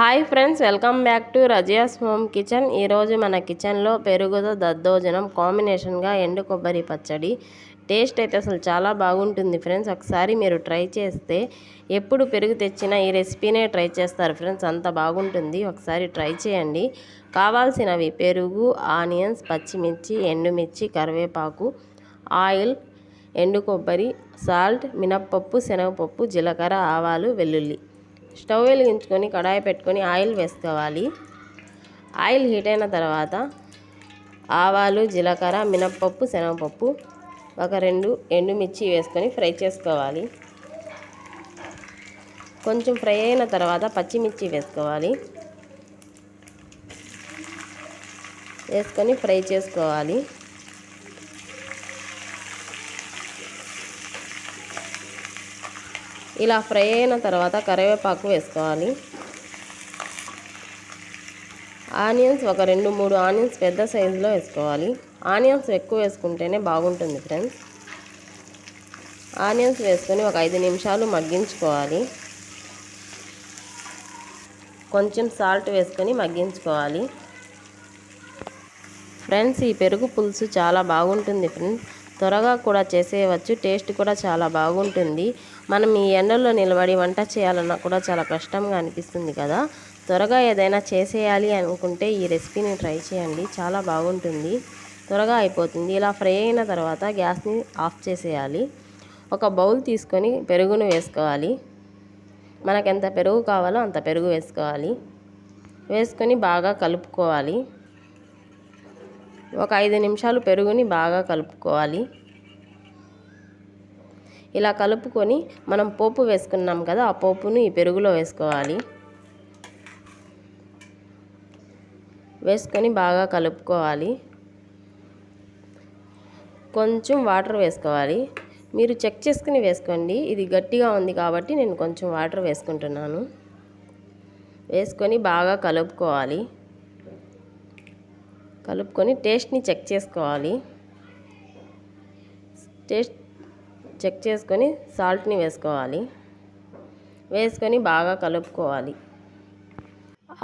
Hi friends welcome back to Razia's home kitchen. ఈరోజు మన కిచెన్లో పెరుగుతో దద్దోజనం కాంబినేషన్గా ఎండు కొబ్బరి పచ్చడి. టేస్ట్ అయితే అసలు చాలా బాగుంటుంది ఫ్రెండ్స్. ఒకసారి మీరు ట్రై చేస్తే ఎప్పుడు పెరుగు తెచ్చినా ఈ రెసిపీనే ట్రై చేస్తారు ఫ్రెండ్స్. అంత బాగుంటుంది. ఒకసారి ట్రై చేయండి. కావాల్సినవి పెరుగు ఆనియన్స్ పచ్చిమిర్చి ఎండుమిర్చి కరివేపాకు ఆయిల్ ఎండు కొబ్బరి సాల్ట్ మినప్పప్పు శనగపప్పు జీలకర్ర ఆవాలు వెల్లుల్లి. స్టవ్ వెలిగించుకొని కడాయి పెట్టుకొని ఆయిల్ వేసుకోవాలి. ఆయిల్ హీట్ అయిన తర్వాత ఆవాలు జీలకర్ర మినప్పప్పు శనగపప్పు ఒక రెండు ఎండుమిర్చి వేసుకొని ఫ్రై చేసుకోవాలి. కొంచెం ఫ్రై అయిన తర్వాత పచ్చిమిర్చి వేసుకోవాలి. వేసుకొని ఫ్రై చేసుకోవాలి. ఇలా ఫ్రై అయిన తర్వాత కరివేపాకు వేసుకోవాలి. ఆనియన్స్ ఒక రెండు మూడు ఆనియన్స్ పెద్ద సైజులో వేసుకోవాలి. ఆనియన్స్ ఎక్కువ వేసుకుంటేనే బాగుంటుంది ఫ్రెండ్స్. ఆనియన్స్ వేసుకొని ఒక ఐదు నిమిషాలు మగ్గించుకోవాలి. కొంచెం సాల్ట్ వేసుకొని మగ్గించుకోవాలి. ఫ్రెండ్స్ ఈ పెరుగు పులుసు చాలా బాగుంటుంది ఫ్రెండ్స్. త్వరగా కూడా చేసేయవచ్చు. టేస్ట్ కూడా చాలా బాగుంటుంది. మనం ఈ ఎండల్లో నిలబడి వంట చేయాలన్నా కూడా చాలా కష్టంగా అనిపిస్తుంది కదా. త్వరగా ఏదైనా చేసేయాలి అనుకుంటే ఈ రెసిపీని ట్రై చేయండి. చాలా బాగుంటుంది. త్వరగా అయిపోతుంది. ఇలా ఫ్రై అయిన తర్వాత గ్యాస్ని ఆఫ్ చేసేయాలి. ఒక బౌల్ తీసుకొని పెరుగును వేసుకోవాలి. మనకు ఎంత పెరుగు కావాలో అంత పెరుగు వేసుకోవాలి. వేసుకొని బాగా కలుపుకోవాలి. ఒక ఐదు నిమిషాలు పెరుగుని బాగా కలుపుకోవాలి. ఇలా కలుపుకొని మనం పోపు వేసుకున్నాం కదా ఆ పోపును ఈ పెరుగులో వేసుకోవాలి. వేసుకొని బాగా కలుపుకోవాలి. కొంచెం వాటర్ వేసుకోవాలి. మీరు చెక్ చేసుకుని వేసుకోండి. ఇది గట్టిగా ఉంది కాబట్టి నేను కొంచెం వాటర్ వేసుకుంటున్నాను. వేసుకొని బాగా కలుపుకోవాలి. కలుపుకొని టేస్ట్ని చెక్ చేసుకోవాలి. టేస్ట్ చెక్ చేసుకొని సాల్ట్ని వేసుకోవాలి. వేసుకొని బాగా కలుపుకోవాలి.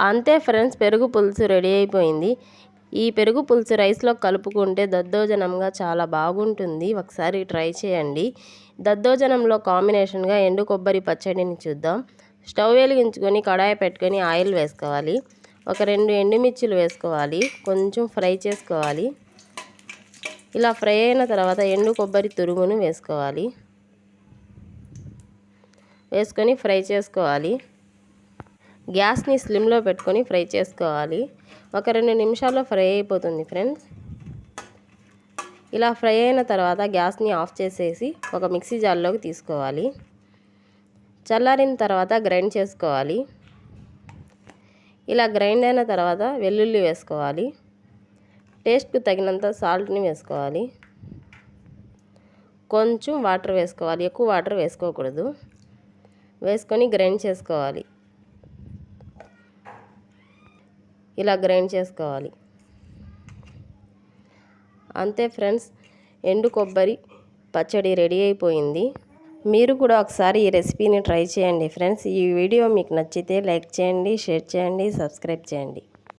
అంతే ఫ్రెండ్స్ పెరుగు పులుసు రెడీ అయిపోయింది. ఈ పెరుగు పులుసు రైస్లో కలుపుకుంటే దద్దోజనంగా చాలా బాగుంటుంది. ఒకసారి ట్రై చేయండి. దద్దోజనంలో కాంబినేషన్గా ఎండు కొబ్బరి పచ్చడిని చూద్దాం. స్టవ్ వెలిగించుకొని కడాయి పెట్టుకొని ఆయిల్ వేసుకోవాలి. ఒక రెండు ఎండుమిర్చిలు వేసుకోవాలి. కొంచెం ఫ్రై చేసుకోవాలి. ఇలా ఫ్రై అయిన తర్వాత ఎండు కొబ్బరి తురుగును వేసుకోవాలి. వేసుకొని ఫ్రై చేసుకోవాలి. గ్యాస్ని స్లిమ్లో పెట్టుకొని ఫ్రై చేసుకోవాలి. ఒక రెండు నిమిషాల్లో ఫ్రై అయిపోతుంది ఫ్రెండ్స్. ఇలా ఫ్రై అయిన తర్వాత గ్యాస్ని ఆఫ్ చేసేసి ఒక మిక్సీ జార్లోకి తీసుకోవాలి. చల్లారిన తర్వాత గ్రైండ్ చేసుకోవాలి. ఇలా గ్రైండ్ అయిన తర్వాత వెల్లుల్లి వేసుకోవాలి. టేస్ట్కి తగినంత సాల్ట్ని వేసుకోవాలి. కొంచెం వాటర్ వేసుకోవాలి. ఎక్కువ వాటర్ వేసుకోకూడదు. వేసుకొని గ్రైండ్ చేసుకోవాలి. ఇలా గ్రైండ్ చేసుకోవాలి. అంతే ఫ్రెండ్స్ ఎండు కొబ్బరి పచ్చడి రెడీ అయిపోయింది. మీరు కూడా ఒకసారి ఈ రెసిపీని ట్రై చేయండి. ఫ్రెండ్స్ ఈ వీడియో మీకు నచ్చితే లైక్ చేయండి షేర్ చేయండి సబ్స్క్రైబ్ చేయండి.